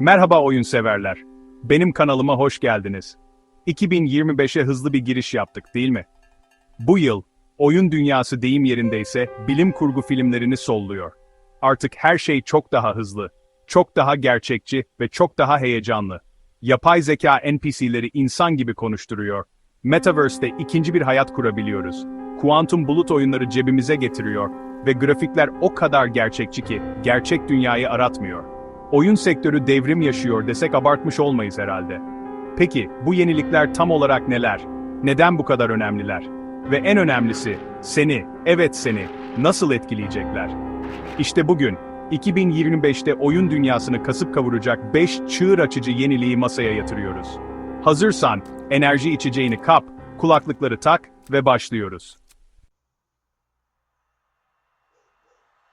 Merhaba oyun severler. Benim kanalıma hoş geldiniz. 2025'e hızlı bir giriş yaptık değil mi? Bu yıl, oyun dünyası deyim yerindeyse bilim kurgu filmlerini solluyor. Artık her şey çok daha hızlı, çok daha gerçekçi ve çok daha heyecanlı. Yapay zeka NPC'leri insan gibi konuşturuyor. Metaverse'de ikinci bir hayat kurabiliyoruz. Kuantum bulut oyunları cebimize getiriyor ve grafikler o kadar gerçekçi ki gerçek dünyayı aratmıyor. Oyun sektörü devrim yaşıyor desek abartmış olmayız herhalde. Peki, bu yenilikler tam olarak neler? Neden bu kadar önemliler? Ve en önemlisi, seni, evet seni, nasıl etkileyecekler? İşte bugün, 2025'te oyun dünyasını kasıp kavuracak 5 çığır açıcı yeniliği masaya yatırıyoruz. Hazırsan, enerji içeceğini kap, kulaklıkları tak ve başlıyoruz.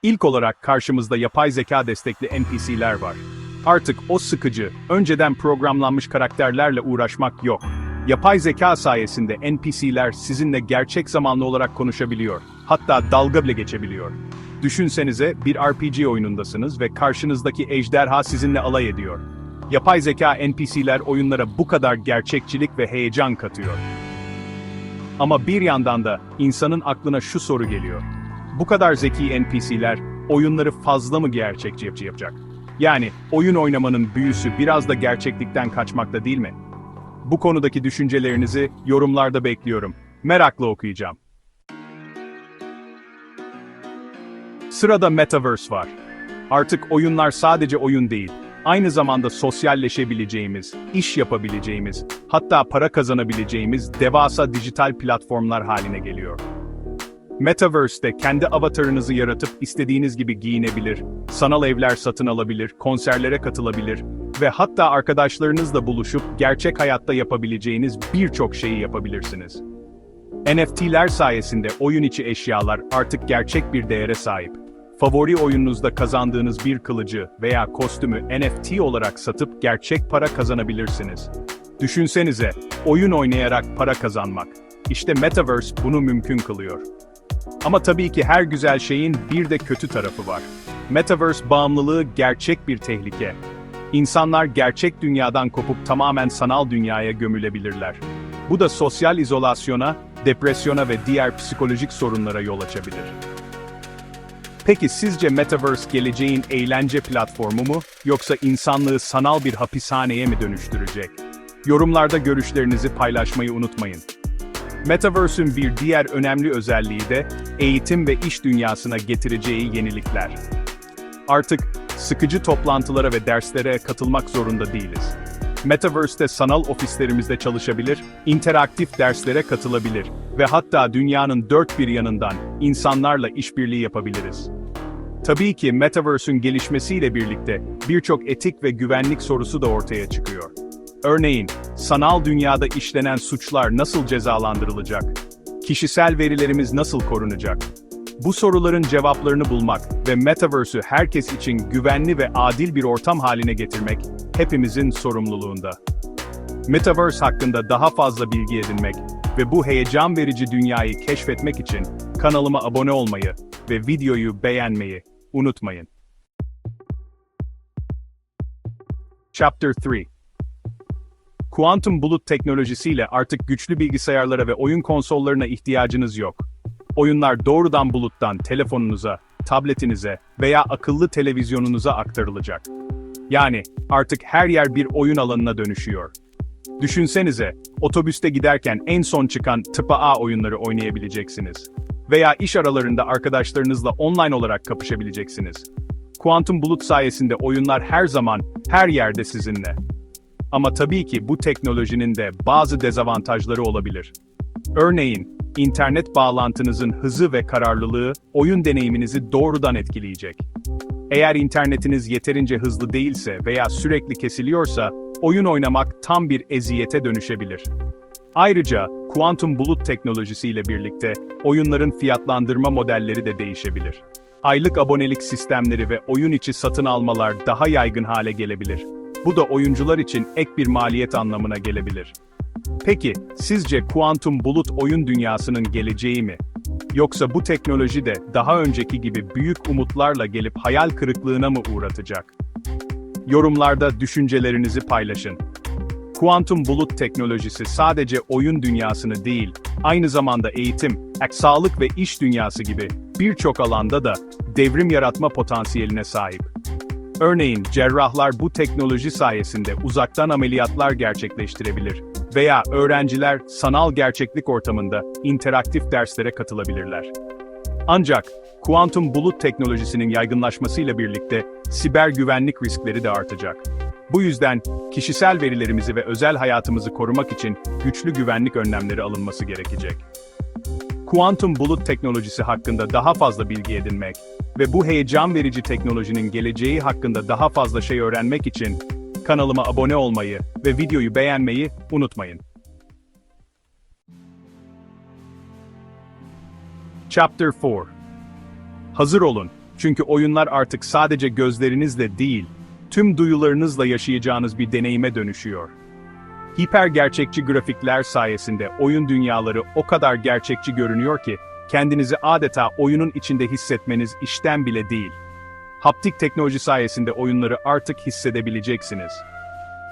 İlk olarak karşımızda yapay zeka destekli NPC'ler var. Artık o sıkıcı, önceden programlanmış karakterlerle uğraşmak yok. Yapay zeka sayesinde NPC'ler sizinle gerçek zamanlı olarak konuşabiliyor. Hatta dalga bile geçebiliyor. Düşünsenize bir RPG oyunundasınız ve karşınızdaki ejderha sizinle alay ediyor. Yapay zeka NPC'ler oyunlara bu kadar gerçekçilik ve heyecan katıyor. Ama bir yandan da insanın aklına şu soru geliyor. Bu kadar zeki NPC'ler oyunları fazla mı gerçekçi yapacak? Yani oyun oynamanın büyüsü biraz da gerçeklikten kaçmakta değil mi? Bu konudaki düşüncelerinizi yorumlarda bekliyorum. Merakla okuyacağım. Sırada Metaverse var. Artık oyunlar sadece oyun değil, aynı zamanda sosyalleşebileceğimiz, iş yapabileceğimiz, hatta para kazanabileceğimiz devasa dijital platformlar haline geliyor. Metaverse'te kendi avatarınızı yaratıp istediğiniz gibi giyinebilir, sanal evler satın alabilir, konserlere katılabilir ve hatta arkadaşlarınızla buluşup gerçek hayatta yapabileceğiniz birçok şeyi yapabilirsiniz. NFT'ler sayesinde oyun içi eşyalar artık gerçek bir değere sahip. Favori oyununuzda kazandığınız bir kılıcı veya kostümü NFT olarak satıp gerçek para kazanabilirsiniz. Düşünsenize, oyun oynayarak para kazanmak. İşte Metaverse bunu mümkün kılıyor. Ama tabii ki her güzel şeyin bir de kötü tarafı var. Metaverse bağımlılığı gerçek bir tehlike. İnsanlar gerçek dünyadan kopup tamamen sanal dünyaya gömülebilirler. Bu da sosyal izolasyona, depresyona ve diğer psikolojik sorunlara yol açabilir. Peki sizce Metaverse geleceğin eğlence platformu mu, yoksa insanlığı sanal bir hapishaneye mi dönüştürecek? Yorumlarda görüşlerinizi paylaşmayı unutmayın. Metaverse'ün bir diğer önemli özelliği de eğitim ve iş dünyasına getireceği yenilikler. Artık sıkıcı toplantılara ve derslere katılmak zorunda değiliz. Metaverse'te sanal ofislerimizde çalışabilir, interaktif derslere katılabilir ve hatta dünyanın dört bir yanından insanlarla işbirliği yapabiliriz. Tabii ki Metaverse'ün gelişmesiyle birlikte birçok etik ve güvenlik sorusu da ortaya çıkıyor. Örneğin, sanal dünyada işlenen suçlar nasıl cezalandırılacak? Kişisel verilerimiz nasıl korunacak? Bu soruların cevaplarını bulmak ve Metaverse'ü herkes için güvenli ve adil bir ortam haline getirmek hepimizin sorumluluğunda. Metaverse hakkında daha fazla bilgi edinmek ve bu heyecan verici dünyayı keşfetmek için kanalıma abone olmayı ve videoyu beğenmeyi unutmayın. Chapter 3 Kuantum bulut teknolojisiyle artık güçlü bilgisayarlara ve oyun konsollarına ihtiyacınız yok. Oyunlar doğrudan buluttan telefonunuza, tabletinize veya akıllı televizyonunuza aktarılacak. Yani artık her yer bir oyun alanına dönüşüyor. Düşünsenize, otobüste giderken en son çıkan tıpa A oyunları oynayabileceksiniz. Veya iş aralarında arkadaşlarınızla online olarak kapışabileceksiniz. Kuantum bulut sayesinde oyunlar her zaman, her yerde sizinle. Ama tabii ki bu teknolojinin de bazı dezavantajları olabilir. Örneğin, internet bağlantınızın hızı ve kararlılığı oyun deneyiminizi doğrudan etkileyecek. Eğer internetiniz yeterince hızlı değilse veya sürekli kesiliyorsa, oyun oynamak tam bir eziyete dönüşebilir. Ayrıca, kuantum bulut teknolojisiyle birlikte oyunların fiyatlandırma modelleri de değişebilir. Aylık abonelik sistemleri ve oyun içi satın almalar daha yaygın hale gelebilir. Bu da oyuncular için ek bir maliyet anlamına gelebilir. Peki, sizce kuantum bulut oyun dünyasının geleceği mi? Yoksa bu teknoloji de daha önceki gibi büyük umutlarla gelip hayal kırıklığına mı uğratacak? Yorumlarda düşüncelerinizi paylaşın. Kuantum bulut teknolojisi sadece oyun dünyasını değil, aynı zamanda eğitim, sağlık ve iş dünyası gibi birçok alanda da devrim yaratma potansiyeline sahip. Örneğin cerrahlar bu teknoloji sayesinde uzaktan ameliyatlar gerçekleştirebilir veya öğrenciler sanal gerçeklik ortamında interaktif derslere katılabilirler. Ancak kuantum bulut teknolojisinin yaygınlaşmasıyla birlikte siber güvenlik riskleri de artacak. Bu yüzden kişisel verilerimizi ve özel hayatımızı korumak için güçlü güvenlik önlemleri alınması gerekecek. Kuantum bulut teknolojisi hakkında daha fazla bilgi edinmek ve bu heyecan verici teknolojinin geleceği hakkında daha fazla şey öğrenmek için kanalıma abone olmayı ve videoyu beğenmeyi unutmayın. Chapter 4 Hazır olun, çünkü oyunlar artık sadece gözlerinizle değil, tüm duyularınızla yaşayacağınız bir deneyime dönüşüyor. Hiper gerçekçi grafikler sayesinde oyun dünyaları o kadar gerçekçi görünüyor ki, kendinizi adeta oyunun içinde hissetmeniz işten bile değil. Haptik teknoloji sayesinde oyunları artık hissedebileceksiniz.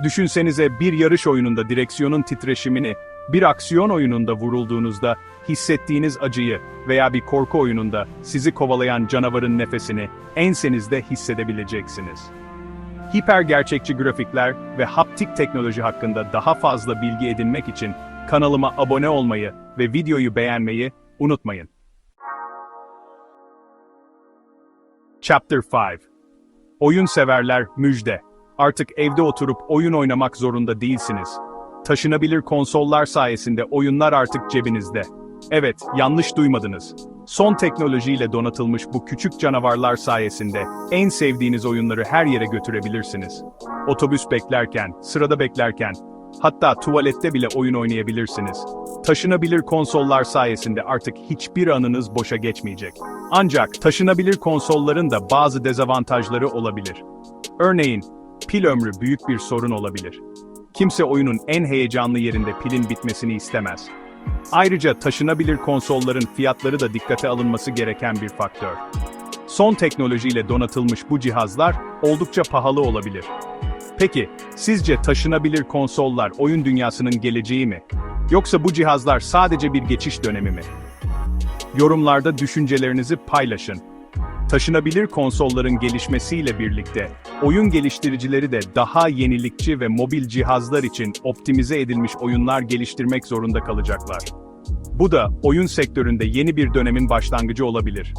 Düşünsenize bir yarış oyununda direksiyonun titreşimini, bir aksiyon oyununda vurulduğunuzda hissettiğiniz acıyı veya bir korku oyununda sizi kovalayan canavarın nefesini ensenizde hissedebileceksiniz. Hiper gerçekçi grafikler ve haptik teknoloji hakkında daha fazla bilgi edinmek için kanalıma abone olmayı ve videoyu beğenmeyi unutmayın. Chapter 5 Oyun severler müjde. Artık evde oturup oyun oynamak zorunda değilsiniz. Taşınabilir konsollar sayesinde oyunlar artık cebinizde. Evet, yanlış duymadınız. Son teknolojiyle donatılmış bu küçük canavarlar sayesinde en sevdiğiniz oyunları her yere götürebilirsiniz. Otobüs beklerken, sırada beklerken, hatta tuvalette bile oyun oynayabilirsiniz. Taşınabilir konsollar sayesinde artık hiçbir anınız boşa geçmeyecek. Ancak taşınabilir konsolların da bazı dezavantajları olabilir. Örneğin, pil ömrü büyük bir sorun olabilir. Kimse oyunun en heyecanlı yerinde pilin bitmesini istemez. Ayrıca taşınabilir konsolların fiyatları da dikkate alınması gereken bir faktör. Son teknolojiyle donatılmış bu cihazlar oldukça pahalı olabilir. Peki, sizce taşınabilir konsollar oyun dünyasının geleceği mi? Yoksa bu cihazlar sadece bir geçiş dönemi mi? Yorumlarda düşüncelerinizi paylaşın. Taşınabilir konsolların gelişmesiyle birlikte, oyun geliştiricileri de daha yenilikçi ve mobil cihazlar için optimize edilmiş oyunlar geliştirmek zorunda kalacaklar. Bu da oyun sektöründe yeni bir dönemin başlangıcı olabilir.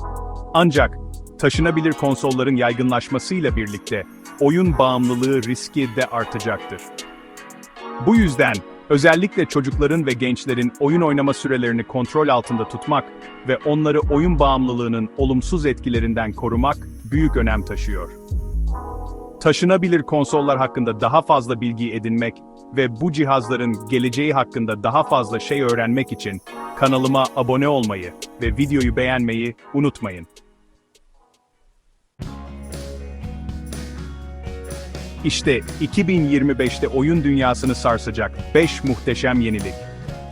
Ancak taşınabilir konsolların yaygınlaşmasıyla birlikte oyun bağımlılığı riski de artacaktır. Bu yüzden özellikle çocukların ve gençlerin oyun oynama sürelerini kontrol altında tutmak ve onları oyun bağımlılığının olumsuz etkilerinden korumak büyük önem taşıyor. Taşınabilir konsollar hakkında daha fazla bilgi edinmek ve bu cihazların geleceği hakkında daha fazla şey öğrenmek için kanalıma abone olmayı ve videoyu beğenmeyi unutmayın. İşte 2025'te oyun dünyasını sarsacak 5 muhteşem yenilik.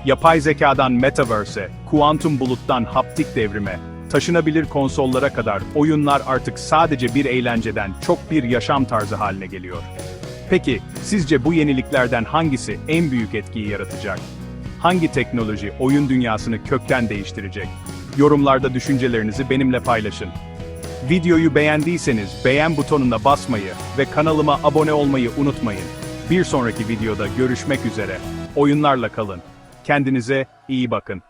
Yapay zekadan metaverse, kuantum buluttan haptik devrime, taşınabilir konsollara kadar oyunlar artık sadece bir eğlenceden çok bir yaşam tarzı haline geliyor. Peki, sizce bu yeniliklerden hangisi en büyük etkiyi yaratacak? Hangi teknoloji oyun dünyasını kökten değiştirecek? Yorumlarda düşüncelerinizi benimle paylaşın. Videoyu beğendiyseniz beğen butonuna basmayı ve kanalıma abone olmayı unutmayın. Bir sonraki videoda görüşmek üzere. Oyunlarla kalın. Kendinize iyi bakın.